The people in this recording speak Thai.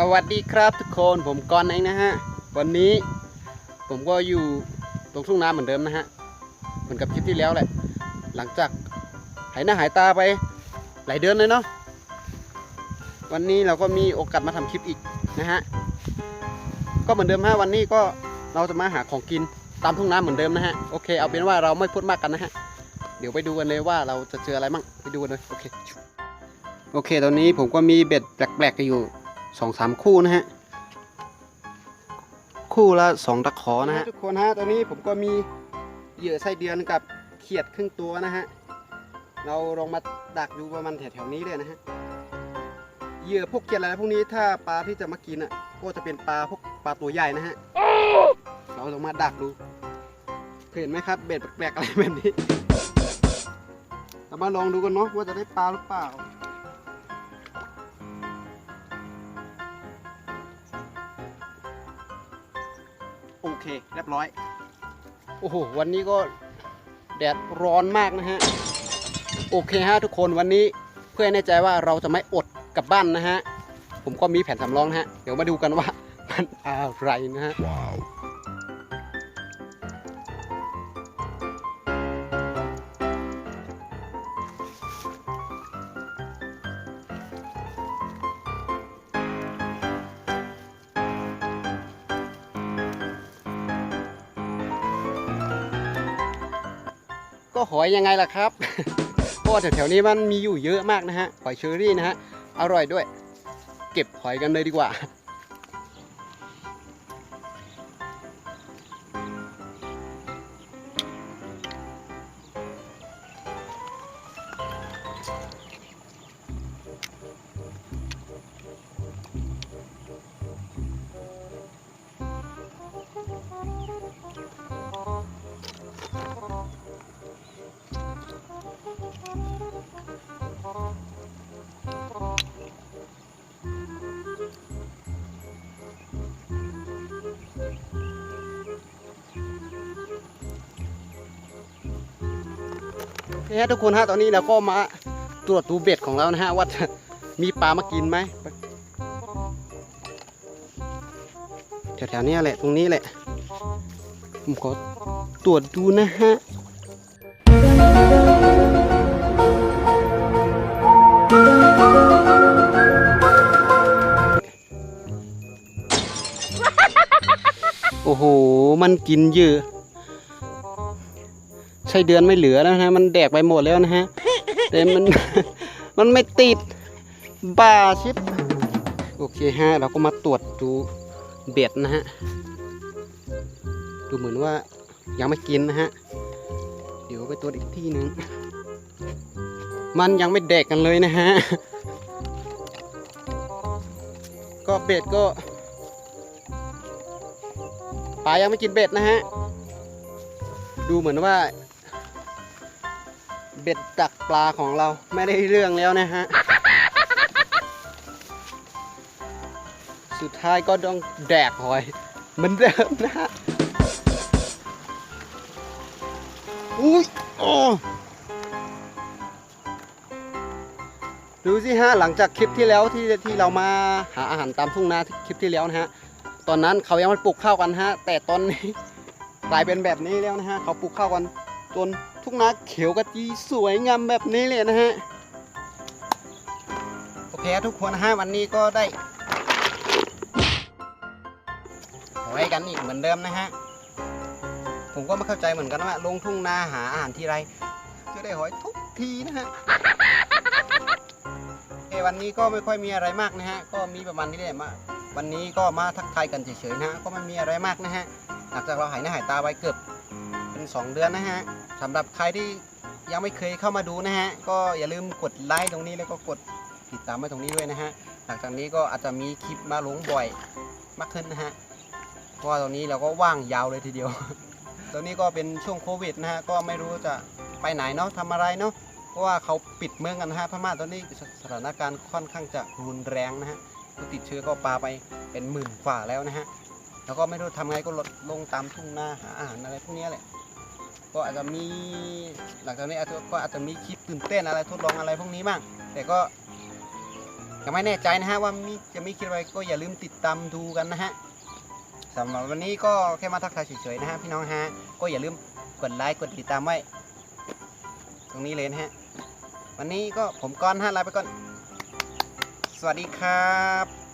สวัสดีครับทุกคนผมกอนเองนะฮะ วันนี้ผมก็อยู่ตรงทุ่งนาเหมือนเดิมนะฮะ เหมือนกับคลิปที่แล้วแหละ หลังจากหายหน้าหายตาไปหลายเดือนเลยเนาะวันนี้เราก็มีโอกาสมาทำคลิปอีกนะฮะ ก็เหมือนเดิมฮะวันนี้ก็เราจะมาหาของกินตามทุ่งนาเหมือนเดิมนะฮะโอเคเอาเป็นว่าเราไม่พูดมากกันนะฮะเดี๋ยวไปดูกันเลยว่าเราจะเจออะไรมั่งไปดูกันเลยโอเคโอเค ตอนนี้ผมก็มีเบ็ดแปลกๆอยู่ สองสามคู่นะฮะ คู่ละสองตะขอนะฮะทุกคนฮะตอนนี้ผมก็มีเหยื่อไส้เดือนกับเขียดครึ่งตัวนะฮะ เราลองมาดักดูประมาณแถวๆนี้เลยนะฮะ เหยื่อพวกเขียดอะไรพวกนี้ถ้าปลาที่จะมากินอะก็จะเป็นปลาพวกปลาตัวใหญ่นะฮะ เราลองมาดักดูเคยเห็นไหมครับเบ็ดแปลกๆอะไรแบบนี้เรามาลองดูกันเนาะว่าจะได้ปลาหรือเปล่า อเคเรียบร้อย โอ้โห วันนี้ก็แดดร้อนมากนะฮะ โอเคฮะทุกคนวันนี้เพื่อให้แน่ใจว่าเราจะไม่อดกลับบ้านนะฮะ ผมก็มีแผนสำรองนะฮะ เดี๋ยวมาดูกันว่ามันอะไรนะฮะ Wow. ก็หอยยังไงล่ะครับเพราะแถวๆนี้มันมีอยู่เยอะมากนะฮะหอยเชอรี่นะฮะอร่อยด้วย เก็บหอยกันเลยดีกว่า นี่ฮะทุกคนฮะตอนนี้เราก็มาตรวจดูเบ็ดของเรานะฮะว่ามีปลามากินไหมแถวๆนี้แหละตรงนี้แหละ ผมขอตรวจดูนะฮะโอ้โห มันกินเยอะ ไส้เดือนไม่เหลือแล้วนะฮะมันแดกไปหมดแล้วนะฮะแต่มันมันไม่ติดบ้าชิดโอเคฮะ เราก็มาตรวจดูเบ็ดนะฮะ ดูเหมือนว่ายังไม่กินนะฮะ เดี๋ยวไปตรวจอีกที่หนึ่งมันยังไม่แดกกันเลยนะฮะ ก็เบ็ดก็ปลายังไม่กินเบ็ดนะฮะ ดูเหมือนว่า เบ็ดดักปลาของเราไม่ได้เรื่องแล้วนะฮะ สุดท้ายก็ต้องแดกหอยเหมือนเดิมนะฮะ อุ้ยโอ้ดูสิฮะหลังจากคลิปที่แล้วที่ที่เรามาหาอาหารตามทุ่งนาคลิปที่แล้วนะฮะ ตอนนั้นเขายังไม่ปลูกข้าวกันฮะ แต่ตอนนี้กลายเป็นแบบนี้แล้วนะฮะ เขาปลูกข้าวกัน จนทุ่งนาเขียวกระจีสวยงามแบบนี้เลยนะฮะ โอเคทุกคนนะฮะวันนี้ก็ได้หอยกันอีกเหมือนเดิมนะฮะ ผมก็ไม่เข้าใจเหมือนกันว่าลงทุ่งนาหาอาหารทีไรจะได้หอยทุกทีนะฮะโอเควันนี้ก็ไม่ค่อยมีอะไรมากนะฮะ ก็มีประมาณนี้แหละมาวันนี้ก็มาทักทายกันเฉยๆนะฮะ ก็ไม่มีอะไรมากนะฮะ หลังจากเราหายหน้าหายตาไปเกือบเป็น 2 เดือนนะฮะ สำหรับใครที่ยังไม่เคยเข้ามาดูนะฮะ ก็อย่าลืมกดไลค์ตรงนี้แล้วก็กดติดตามไว้ตรงนี้ด้วยนะฮะ หลังจากนี้ก็อาจจะมีคลิปมาลงบ่อยมากขึ้นนะฮะ เพราะว่าตอนนี้เราก็ว่างยาวเลยทีเดียว ตอนนี้ก็เป็นช่วงโควิดนะฮะ ก็ไม่รู้จะไปไหนเนาะทำอะไรเนาะ เพราะว่าเขาปิดเมืองกันนะฮะ พม่าตอนนี้สถานการณ์ค่อนข้างจะรุนแรงนะฮะผู้ติดเชื้อก็ปาไปเป็นหมื่นฝ่าแล้วนะฮะ แล้วก็ไม่รู้ทำไงก็ลดลงตามทุ่งนาหาอาหารอะไรพวกนี้แหละ ก็อาจจะมีหลังจากนี้อาจจะก็อาจจะมีคลิปตื่นเต้นอะไรทดลองอะไรพวกนี้บ้างแต่ก็ยังไม่แน่ใจนะฮะว่ามีจะมีคลิปอะไรก็อย่าลืมติดตามดูกันนะฮะสำหรับวันนี้ก็แค่มาทักทายเฉยๆนะฮะพี่น้องฮะก็อย่าลืมกดไลค์กดติดตามไว้ ตรงนี้เลยนะฮะวันนี้ก็ผมก้อนฮะลาไปก่อน สวัสดีครับ